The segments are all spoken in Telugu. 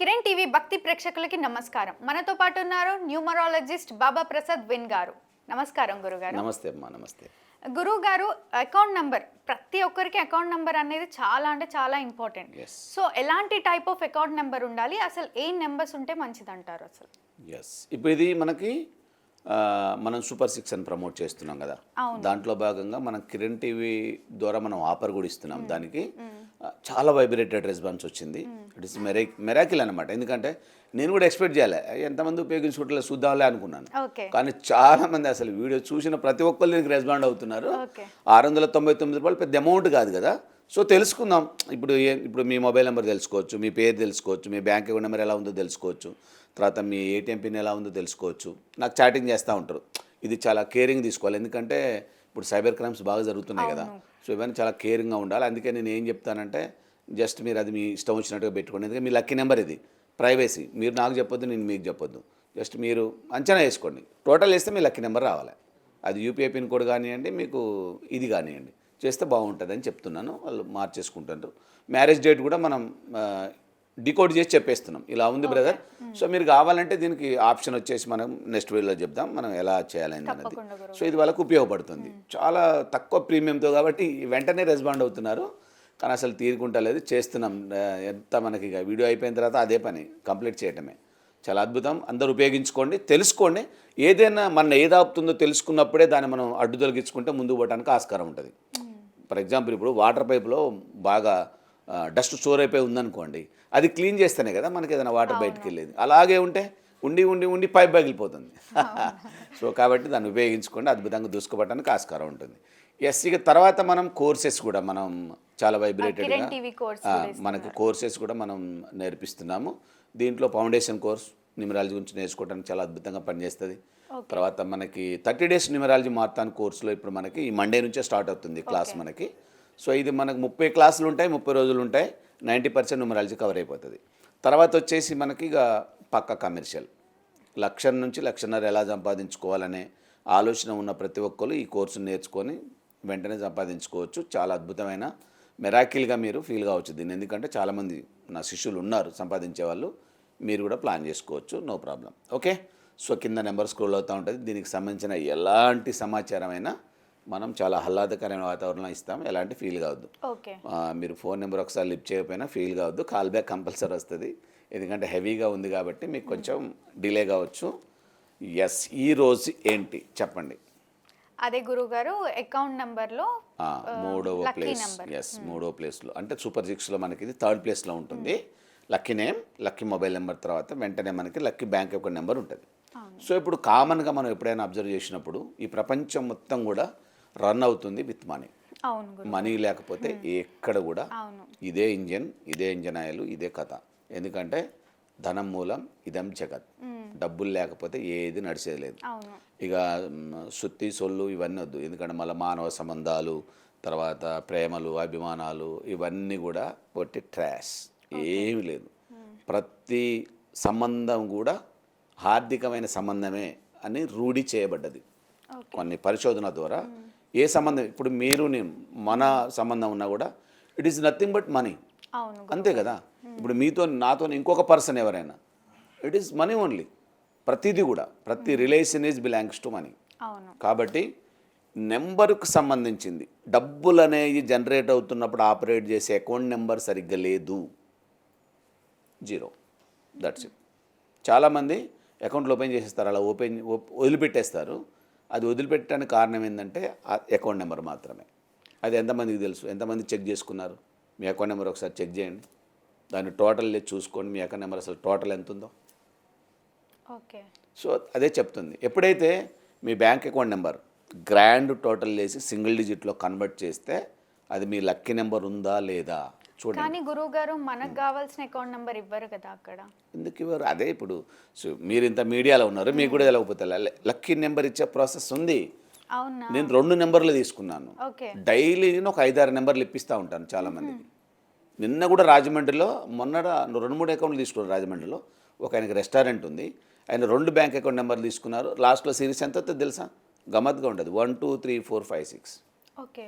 కిరణ్ టీవీ భక్తి ప్రేక్షకులకి నమస్కారం. మనతో పాటు ఉన్నారు న్యూమరాలజిస్ట్ బాబా ప్రసాద్ విన్ గారు. నమస్కారం గురుగారు. నమస్తే అమ్మా నమస్తే. గురువు గారు అకౌంట్ నంబర్ ప్రతి ఒక్కరికి అకౌంట్ నంబర్ అనేది చాలా అంటే చాలా ఇంపార్టెంట్. సో ఎలాంటి టైప్ ఆఫ్ అకౌంట్ నెంబర్ ఉండాలి? అసలు ఏ నెంబర్స్ ఉంటే మంచిది అంటారు అసలు? ఎస్ ఇప్పుడు ఇది మనకి మనం సూపర్ సిక్స్ అని ప్రమోట్ చేస్తున్నాం కదా. దాంట్లో భాగంగా మనం కిరణ్ టీవీ ద్వారా మనం ఆఫర్ కూడా ఇస్తున్నాం దానికి. చాలా వైబ్రేటెడ్ రెస్పాన్స్ వచ్చింది. ఇట్ ఇస్ మెరా మెరాకిల్ అనమాట ఎందుకంటే నేను కూడా ఎక్స్పెక్ట్ చేయాలి. ఎంతమంది ఉపయోగించుకుంటే చూద్దాంలే అనుకున్నాను. కానీ చాలా మంది అసలు వీడియో చూసిన ప్రతి ఒక్కరు దీనికి రెస్పాండ్ అవుతున్నారు. ఆరు వందల తొంభై తొమ్మిది రూపాయలు పెద్ద అమౌంట్ కాదు కదా. సో తెలుసుకుందాం. ఇప్పుడు ఏ ఇప్పుడు మీ మొబైల్ నెంబర్ తెలుసుకోవచ్చు మీ పేరు తెలుసుకోవచ్చు మీ బ్యాంక్ అకౌంట్ నెంబర్ ఎలా ఉందో తెలుసుకోవచ్చు తర్వాత మీ ఏటీఎం పిన్ ఎలా ఉందో తెలుసుకోవచ్చు. నాకు చాటింగ్ చేస్తూ ఉంటారు. ఇది చాలా కేరింగ్ తీసుకోవాలి. ఎందుకంటే ఇప్పుడు సైబర్ క్రైమ్స్ బాగా జరుగుతున్నాయి కదా. సో ఇవన్నీ చాలా కేరింగ్గా ఉండాలి. అందుకే నేను ఏం చెప్తానంటే జస్ట్ మీరు అది మీ ఇష్టం వచ్చినట్టుగా పెట్టుకోండి. ఎందుకంటే మీ లక్కీ నెంబర్ ఇది ప్రైవసీ. మీరు నాకు చెప్పొద్దు నేను మీకు చెప్పొద్దు. జస్ట్ మీరు అంచనా వేసుకోండి. టోటల్ వేస్తే మీ లక్కీ నెంబర్ రావాలి. అది యూపీఐ పిన్ కోడ్ కానివ్వండి మీకు ఇది కానివ్వండి. చేస్తే బాగుంటుంది అని చెప్తున్నాను. వాళ్ళు మార్చేసుకుంటారు మ్యారేజ్ డేట్ కూడా మనం డికోడ్ చేసి చెప్పేస్తున్నాం. ఇలా ఉంది బ్రదర్. సో మీరు కావాలంటే దీనికి ఆప్షన్ వచ్చేసి మనం నెక్స్ట్ వీడియోలో చెప్దాం. మనం ఎలా చేయాలి అనేది తప్పకుండా గురువు. సో ఇది వాళ్ళకు ఉపయోగపడుతుంది. చాలా తక్కువ ప్రీమియంతో కాబట్టి వెంటనే రెస్పాండ్ అవుతున్నారు. కానీ అసలు తీరుకుంటలేదు. చేస్తున్నాం. ఎంత మనకి ఇక వీడియో అయిపోయిన తర్వాత అదే పని. కంప్లీట్ చేయటమే. చాలా అద్భుతం. అందరూ ఉపయోగించుకోండి. తెలుసుకోండి. ఏదైనా మన ఏది ఆపుతుందో తెలుసుకున్నప్పుడే దాన్ని మనం అడ్డు తొలగించుకుంటే ముందుకు పోవడానికి ఆస్కారం ఉంటుంది. ఫర్ ఎగ్జాంపుల్ ఇప్పుడు వాటర్ పైప్లో బాగా డస్ట్ స్టోర్ అయిపోయి ఉందనుకోండి అది క్లీన్ చేస్తేనే కదా మనకి ఏదైనా వాటర్ బయటకు వెళ్ళేది అలాగే ఉంటే ఉండి ఉండి ఉండి పైప్ పగిలిపోతుంది. సో కాబట్టి దాన్ని ఉపయోగించుకోండి అద్భుతంగా దూసుకోవడానికి ఆస్కారం ఉంటుంది. ఎస్ ఇక తర్వాత మనం కోర్సెస్ కూడా మనం చాలా వైబ్రేటెడ్గా మనకి కోర్సెస్ కూడా మనం నేర్పిస్తున్నాము. దీంట్లో ఫౌండేషన్ కోర్స్ న్యూమరాలజీ గురించి నేర్చుకోవడానికి చాలా అద్భుతంగా పనిచేస్తుంది. తర్వాత మనకి థర్టీ డేస్ న్యూమరాలజీ మారుతాను కోర్సులో ఇప్పుడు మనకి ఈ మండే నుంచే స్టార్ట్ అవుతుంది క్లాస్ మనకి. సో ఇది మనకు ముప్పై క్లాసులు ఉంటాయి ముప్పై రోజులు ఉంటాయి నైంటీ పర్సెంట్ న్యూమరాలజీ కవర్ అయిపోతుంది. తర్వాత వచ్చేసి మనకి ఇక పక్క కమర్షియల్. లక్ష నుంచి లక్షన్నర ఎలా సంపాదించుకోవాలనే ఆలోచన ఉన్న ప్రతి ఒక్కరు ఈ కోర్సును నేర్చుకొని వెంటనే సంపాదించుకోవచ్చు. చాలా అద్భుతమైన మెరాకిల్గా మీరు ఫీల్ కావచ్చు దీన్ని. ఎందుకంటే చాలామంది నా శిష్యులు ఉన్నారు సంపాదించే వాళ్ళు. మీరు కూడా ప్లాన్ చేసుకోవచ్చు. నో ప్రాబ్లం ఓకే సో కింద నెంబర్ స్క్రోల్ అవుతూ ఉంటుంది. దీనికి సంబంధించిన ఎలాంటి సమాచారం అయినా మనం చాలా ఆహ్లాదకరమైన వాతావరణంలో ఇస్తాం. ఎలాంటి ఫీల్ కావద్దు. మీరు ఫోన్ నెంబర్ ఒకసారి లిఫ్ట్ చేయకపోయినా ఫీల్ కావద్దు. కాల్ బ్యాక్ కంపల్సరీ వస్తుంది. ఎందుకంటే హెవీగా ఉంది కాబట్టి మీకు కొంచెం డిలే కావచ్చు. ఎస్ ఈ రోజు ఏంటి? చెప్పండి. అదే గురువు గారు అకౌంట్ నంబర్లో ఆ, మూడవ ప్లేస్. ఎస్ మూడవ ప్లేస్లో అంటే సూపర్ సిక్స్లో మనకి ఇది థర్డ్ ప్లేస్లో ఉంటుంది. Lucky name lucky mobile number తర్వాత వెంటనే మనకి లక్కీ బ్యాంక్ అకౌంట్ నెంబర్ ఉంటుంది. సో ఇప్పుడు కామన్గా మనం ఎప్పుడైనా అబ్జర్వ్ చేసినప్పుడు ఈ ప్రపంచం మొత్తం కూడా రన్ అవుతుంది విత్ మనీ. మనీ లేకపోతే ఎక్కడ కూడా ఇదే ఇంజన్ ఇదే ఇంజన్ ఆయిల్ ఇదే కథ. ఎందుకంటే ధనం మూలం ఇదం జగత్. డబ్బులు లేకపోతే ఏది నడిచేది లేదు. ఇక సుత్తి సొల్లు ఇవన్నీ వద్దు. ఎందుకంటే మళ్ళీ మానవ సంబంధాలు తర్వాత ప్రేమలు అభిమానాలు ఇవన్నీ కూడా పొట్టి ట్రాష్. ఏమీ లేదు. ప్రతి సంబంధం కూడా ఆర్థికమైన సంబంధమే అని రూఢి చేయబడ్డది. కొన్ని పరిశోధన ద్వారా ఏ సంబంధం ఇప్పుడు మీరు నేను మన సంబంధం ఉన్నా కూడా it is nothing but money అంతే కదా? ఇప్పుడు మీతో నాతో ఇంకొక పర్సన్ ఎవరైనా ఇట్ ఈస్ మనీ ఓన్లీ ప్రతిదీ కూడా ప్రతి relation is belongs to money కాబట్టి నెంబర్కు సంబంధించింది. డబ్బులు అనేవి జనరేట్ అవుతున్నప్పుడు ఆపరేట్ చేసే అకౌంట్ నెంబర్ సరిగ్గా లేదు. జీరో. దట్స్ ఇట్ చాలామంది అకౌంట్లు ఓపెన్ చేసేస్తారు అలా ఓపెన్ ఓప్- వదిలిపెట్టేస్తారు. అది వదిలిపెట్టడానికి కారణం ఏంటంటే అకౌంట్ నెంబర్ మాత్రమే. అది ఎంతమందికి తెలుసు? ఎంతమంది చెక్ చేసుకున్నారు? మీ అకౌంట్ నెంబర్ ఒకసారి చెక్ చేయండి. దాన్ని టోటల్ చూసుకోండి. మీ అకౌంట్ నెంబర్ అసలు టోటల్ ఎంత ఉందో ఓకే. సో అదే చెప్తుంది. ఎప్పుడైతే మీ bank account number grand total వేసి సింగిల్ డిజిట్లో కన్వర్ట్ చేస్తే అది మీ లక్కీ నెంబర్ ఉందా లేదా? చూడండి. కానీ గురువు గారు మనకు కావాల్సిన అకౌంట్ నంబర్ ఇవ్వరు కదా అక్కడ? ఎందుకు ఇవ్వరు? అదే ఇప్పుడు మీరు ఇంత మీడియాలో ఉన్నారు మీకు కూడా తెలియకపోతే లక్కీ నెంబర్ ఇచ్చే ప్రాసెస్ ఉంది. నేను రెండు నెంబర్లు తీసుకున్నాను. ఓకే. డైలీ నేను ఒక ఐదారు నెంబర్లు ఇప్పిస్తూ ఉంటాను చాలామందికి. నిన్న కూడా రాజమండ్రిలో మొన్న రెండు మూడు అకౌంట్లు తీసుకున్నారు రాజమండ్రిలో. ఒక ఆయనకి రెస్టారెంట్ ఉంది. ఆయన రెండు బ్యాంక్ అకౌంట్ నెంబర్లు తీసుకున్నారు. లాస్ట్లో సిరీస్ ఎంత తెలుసా? గమ్మత్తుగా ఉంటుంది. One two three four five six. Okay.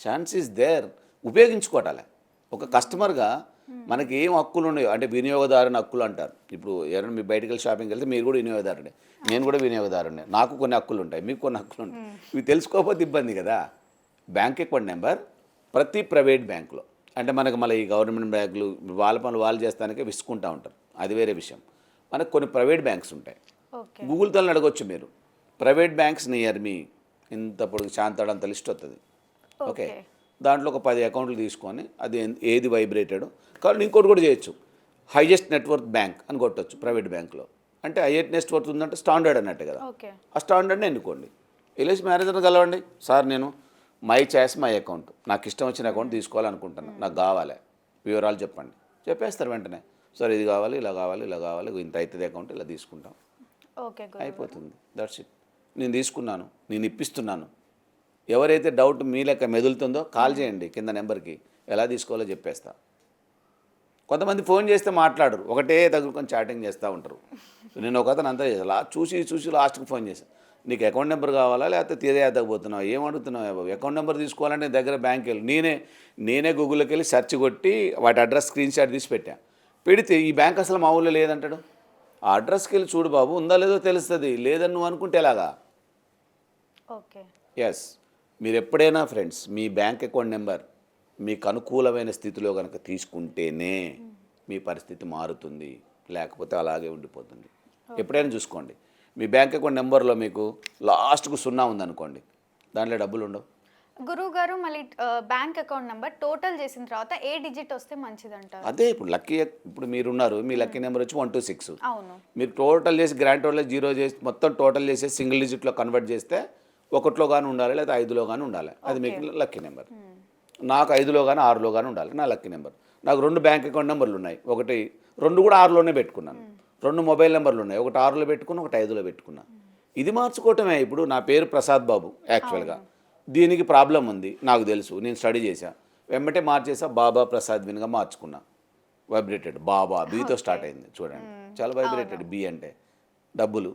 Chance is there ఉపయోగించుకోవటాలే ఒక కస్టమర్గా మనకి ఏం హక్కులు ఉన్నాయో అంటే వినియోగదారుని హక్కులు అంటారు. ఇప్పుడు ఎవరైనా మీ బయటకు వెళ్ళి షాపింగ్కి వెళ్తే మీరు కూడా వినియోగదారుడే. నేను కూడా వినియోగదారుడే నాకు కొన్ని హక్కులు ఉంటాయి. మీకు కొన్ని హక్కులు ఉంటాయి. ఇవి తెలుసుకోకపోతే ఇబ్బంది కదా. బ్యాంక్ అకౌంట్ నెంబర్ ప్రతి ప్రైవేట్ బ్యాంకులో. అంటే మనకు మళ్ళీ ఈ గవర్నమెంట్ బ్యాంకులు వాళ్ళ పనులు వాళ్ళు చేస్తానికే విసుకుంటూ ఉంటారు. అది వేరే విషయం. మనకు కొన్ని ప్రైవేట్ బ్యాంక్స్ ఉంటాయి. గూగుల్ తల్ని అడగొచ్చు మీరు. ప్రైవేట్ బ్యాంక్స్ నియర్ మీ. ఇంత పొడుగు శాంతాడంత లిస్ట్ వస్తుంది ఓకే. దాంట్లో ఒక పది అకౌంట్లు తీసుకొని అది ఏది వైబ్రేటెడ్ కాబట్టి ఇంకోటి కూడా చేయొచ్చు. హైయెస్ట్ నెట్వర్క్ బ్యాంక్ అని కొట్టొచ్చు ప్రైవేట్ బ్యాంక్లో. అంటే హైయెస్ట్ నెట్వర్క్ ఉందంటే స్టాండర్డ్ అన్నట్టు కదా. ఓకే. ఆ స్టాండర్డ్ని ఎన్నుకోండి. ఎల్ఐసి మేనేజర్ని కలవండి. సార్ నేను మై చాయిస్ మై అకౌంట్. నాకు ఇష్టం వచ్చిన అకౌంట్ తీసుకోవాలనుకుంటున్నాను నాకు కావాలి. వివరాలు చెప్పండి. చెప్పేస్తారు వెంటనే. సార్ ఇది కావాలి ఇలా కావాలి ఇలా కావాలి. ఇంత అవుతుంది అకౌంట్ ఇలా తీసుకుంటాం. అయిపోతుంది. దట్స్ ఇట్ నేను తీసుకున్నాను. నేను ఇప్పిస్తున్నాను. ఎవరైతే డౌట్ మీ లెక్క మెదులుతుందో కాల్ చేయండి కింద నెంబర్కి. ఎలా తీసుకోవాలో చెప్పేస్తా. కొంతమంది ఫోన్ చేస్తే మాట్లాడరు. ఒకటే తగులుకొని చాటింగ్ చేస్తూ ఉంటారు. సో నేను ఒక అతను అంతా లా చూసి చూసి లాస్ట్కి ఫోన్ చేశాను నీకు అకౌంట్ నెంబర్ కావాలా? లేకపోతే తీరేద్దకపోతున్నావు ఏం అడుగుతున్నావు? బాబు అకౌంట్ నెంబర్ తీసుకోవాలంటే దగ్గర బ్యాంక్ వెళ్ళి. నేనే నేనే గూగుల్కి వెళ్ళి సెర్చ్ కొట్టి వాటి అడ్రస్ స్క్రీన్ షాట్ తీసి పెట్టా. పెడితే ఈ బ్యాంక్ అసలు మా ఊళ్ళో లేదంటాడు. ఆ అడ్రస్కి వెళ్ళి చూడు బాబు ఉందా లేదో తెలుస్తుంది. లేదని నువ్వు అనుకుంటే ఎలాగా? ఓకే. ఎస్ మీరు ఎప్పుడైనా ఫ్రెండ్స్ మీ బ్యాంక్ అకౌంట్ నెంబర్ మీకు అనుకూలమైన స్థితిలో కనుక తీసుకుంటేనే మీ పరిస్థితి మారుతుంది లేకపోతే అలాగే ఉండిపోతుంది. ఎప్పుడైనా చూసుకోండి. మీ బ్యాంక్ అకౌంట్ నెంబర్లో మీకు లాస్ట్కు సున్నా ఉందనుకోండి దాంట్లో డబ్బులు ఉండవు. గురువు గారు మళ్ళీ బ్యాంక్ అకౌంట్ నెంబర్ టోటల్ చేసిన తర్వాత ఏ డిజిట్ వస్తే మంచిది అంటారు అదే ఇప్పుడు లక్కీ ఇప్పుడు మీరున్నారు మీ లక్కీ నెంబర్ వచ్చి వన్ టూ సిక్స్. అవును. మీరు టోటల్ చేసి గ్రాండ్ టోటల్ జీరో చేసి మొత్తం టోటల్ చేసి సింగిల్ డిజిట్లో కన్వర్ట్ చేస్తే ఒకటిలో కానీ ఉండాలి లేదా ఐదులో కానీ ఉండాలి. అది మీకు లక్కీ నెంబర్. నాకు ఐదులో కానీ ఆరులో కానీ ఉండాలి. నా లక్కీ నెంబర్. నాకు రెండు బ్యాంక్ అకౌంట్ నెంబర్లు ఉన్నాయి. ఒకటి రెండు కూడా ఆరులోనే పెట్టుకున్నాను. రెండు మొబైల్ నెంబర్లు ఉన్నాయి. ఒకటి ఆరులో పెట్టుకున్నా ఒకటి ఐదులో పెట్టుకున్నా. ఇది మార్చుకోవటమే. ఇప్పుడు నా పేరు ప్రసాద్ బాబు యాక్చువల్గా దీనికి ప్రాబ్లం ఉంది నాకు తెలుసు. నేను స్టడీ చేశా. వెంబటే మార్చేసా బాబా ప్రసాద్ విన్గా మార్చుకున్నా. వైబ్రేటెడ్ బాబా బీతో స్టార్ట్ అయింది చూడండి. చాలా వైబ్రేటెడ్ బి అంటే డబ్బులు.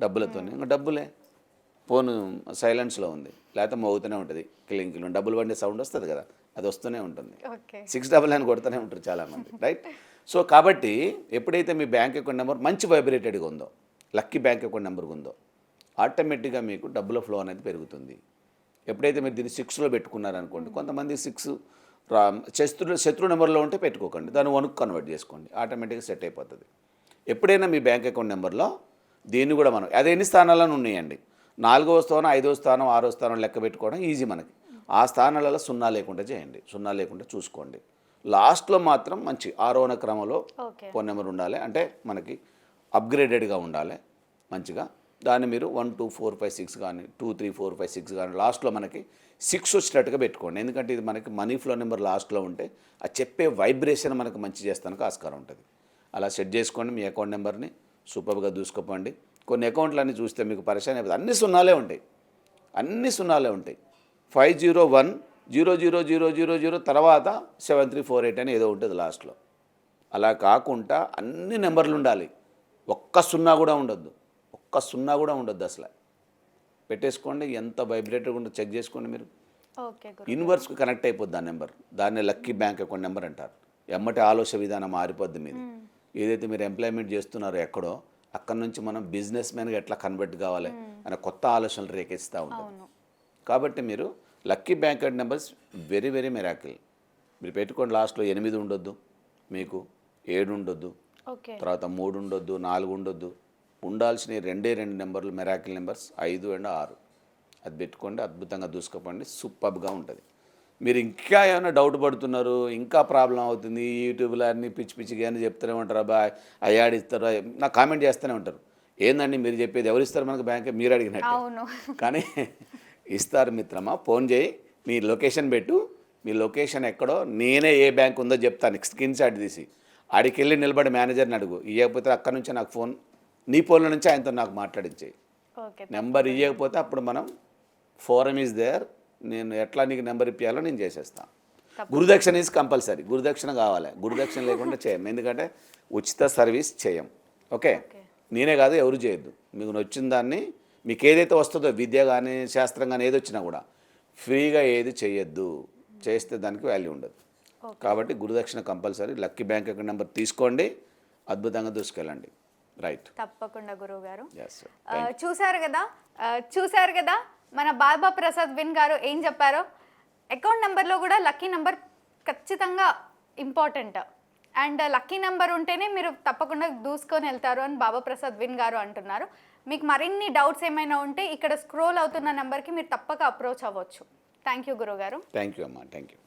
డబ్బులతో ఇంకా డబ్బులే. ఫోన్ సైలెన్స్లో ఉంది. లేకపోతే మోగుతూనే ఉంటుంది. కిలింగ్ కిలింగ్ డబ్బులు పండే సౌండ్ వస్తుంది కదా. అది వస్తూనే ఉంటుంది. సిక్స్ డబల్ నైన్ కొడుతూనే ఉంటారు చాలామంది. రైట్? సో కాబట్టి ఎప్పుడైతే మీ బ్యాంక్ అకౌంట్ నెంబర్ మంచి వైబ్రేటెడ్గా ఉందో లక్కీ బ్యాంక్ అకౌంట్ నెంబర్ ఉందో ఆటోమేటిక్గా మీకు డబ్బుల ఫ్లో అనేది పెరుగుతుంది. ఎప్పుడైతే మీరు దీన్ని సిక్స్లో పెట్టుకున్నారనుకోండి కొంతమంది సిక్స్ రా శత్రు శత్రు నెంబర్లో ఉంటే పెట్టుకోకండి. దాన్ని వణుకు కన్వర్ట్ చేసుకోండి. ఆటోమేటిక్గా సెట్ అయిపోతుంది. ఎప్పుడైనా మీ బ్యాంక్ అకౌంట్ నెంబర్లో దీన్ని కూడా మనం అది ఎన్ని స్థానాలను ఉన్నాయండి? నాలుగవ స్థానం ఐదవ స్థానం ఆరో స్థానం లెక్క పెట్టుకోవడం ఈజీ మనకి. ఆ స్థానాలలో సున్నా లేకుండా చేయండి. సున్నా లేకుండా చూసుకోండి. లాస్ట్లో మాత్రం మంచి ఆరోహణ క్రమంలో ఫోన్ నెంబర్ ఉండాలి. అంటే మనకి అప్గ్రేడెడ్గా ఉండాలి మంచిగా. దాన్ని మీరు one two four five six కానీ two three four five six కానీ లాస్ట్లో మనకి సిక్స్ వచ్చేటట్టుగా పెట్టుకోండి. ఎందుకంటే ఇది మనకి మనీ ఫ్లో నెంబర్ లాస్ట్లో ఉంటే ఆ చెప్పే వైబ్రేషన్ మనకు మంచి చేస్తానికి ఆస్కారం ఉంటుంది. అలా సెట్ చేసుకోండి మీ అకౌంట్ నెంబర్ని. సూపర్గా దూసుకోపోండి కొన్ని అకౌంట్లు అన్నీ చూస్తే మీకు పరిచయం అయిపోతుంది. అన్ని సున్నాలే ఉంటాయి. అన్ని సున్నాలే ఉంటాయి. Five zero one zero zero zero zero zero తర్వాత సెవెన్ త్రీ ఫోర్ ఎయిట్ అని ఏదో ఉంటుంది లాస్ట్లో. అలా కాకుండా అన్ని నెంబర్లు ఉండాలి. ఒక్క సున్నా కూడా ఉండొద్దు. ఒక్క సున్నా కూడా ఉండొద్దు అసలు. పెట్టేసుకోండి. ఎంత వైబ్రేటర్గా ఉంటుందో చెక్ చేసుకోండి మీరు. ఇన్వర్స్కి కనెక్ట్ అయిపోద్ది ఆ నెంబర్. దాన్ని లక్కీ బ్యాంక్ అకౌంట్ నెంబర్ అంటారు. ఎమ్మటి ఆలోచన విధానం మారిపోద్ది మీది. ఏదైతే మీరు ఎంప్లాయ్మెంట్ చేస్తున్నారో ఎక్కడో అక్కడ నుంచి మనం బిజినెస్ మ్యాన్గా ఎట్లా కన్వర్ట్ కావాలి అనే కొత్త ఆలోచనలు రేకెత్తుతూ ఉంటుంది కాబట్టి మీరు lucky bank account numbers very very miracle. మీరు పెట్టుకోండి లాస్ట్లో ఎనిమిది ఉండొద్దు మీకు ఏడు ఉండొద్దు తర్వాత మూడు ఉండొద్దు నాలుగు ఉండొద్దు. ఉండాల్సిన రెండే రెండు నెంబర్లు మెరాకిల్ నెంబర్స్ ఐదు అండ్ ఆరు. అది పెట్టుకోండి అద్భుతంగా దూసుకోపోండి సూపర్గా ఉంటుంది. మీరు ఇంకా ఏమైనా డౌట్ పడుతున్నారు ఇంకా ప్రాబ్లం అవుతుంది యూట్యూబ్లో అన్ని పిచ్చి పిచ్చిగా అని చెప్తూనే ఉంటారు అబ్బా అయ్యాడిస్తారా నాకు కామెంట్ చేస్తూనే ఉంటారు. ఏందండి మీరు చెప్పేది? ఎవరు ఇస్తారు మనకు బ్యాంక్ మీరు అడిగినట్టు. అవును. కానీ ఇస్తారు మిత్రమా ఫోన్ చేయి మీ లొకేషన్ పెట్టు మీ లొకేషన్ ఎక్కడో నేనే ఏ బ్యాంక్ ఉందో చెప్తాను స్క్రీన్ షాట్ తీసి. ఆడికి వెళ్ళి నిలబడి మేనేజర్ని అడుగు. ఇవ్వకపోతే అక్కడ నుంచి నాకు ఫోన్ నీ ఫోన్ల నుంచి ఆయనతో నాకు మాట్లాడించేయి. నెంబర్ ఇవ్వకపోతే అప్పుడు మనం ఫోరం ఈజ్ దేర్ నేను ఎట్లా నీకు నెంబర్ ఇప్పించాలో నేను చేసేస్తాను గురుదక్షిణ ఈజ్ కంపల్సరీ గురుదక్షిణ కావాలి. గురుదక్షిణ లేకుండా చేయం. ఎందుకంటే ఉచిత సర్వీస్ చేయం. ఓకే? నేనే కాదు ఎవరు చేయొద్దు. మీకు వచ్చిన దాన్ని మీకు ఏదైతే వస్తుందో విద్య కానీ శాస్త్రం కానీ ఏది వచ్చినా కూడా ఫ్రీగా ఏది చేయొద్దు. చేస్తే దానికి వాల్యూ ఉండదు. కాబట్టి గురుదక్షిణ compulsory lucky bank account number తీసుకోండి. అద్భుతంగా దూసుకెళ్ళండి. రైట్. తప్పకుండా గురువు గారు చూశారు కదా? ఆ, చూశారు కదా? మన బాబా ప్రసాద్ విన్ గారు ఏం చెప్పారో? అకౌంట్ నెంబర్లో కూడా లక్కీ నెంబర్ ఖచ్చితంగా ఇంపార్టెంట్. అండ్ లక్కీ నెంబర్ ఉంటేనే మీరు తప్పకుండా దూసుకొని వెళ్తారు అని బాబా ప్రసాద్ విన్ గారు అంటున్నారు. మీకు మరిన్ని డౌట్స్ ఏమైనా ఉంటే ఇక్కడ స్క్రోల్ అవుతున్న నెంబర్కి మీరు తప్పక అప్రోచ్ అవ్వచ్చు. థ్యాంక్ యూ గురువు గారు థ్యాంక్ యూ అమ్మా. Thank you.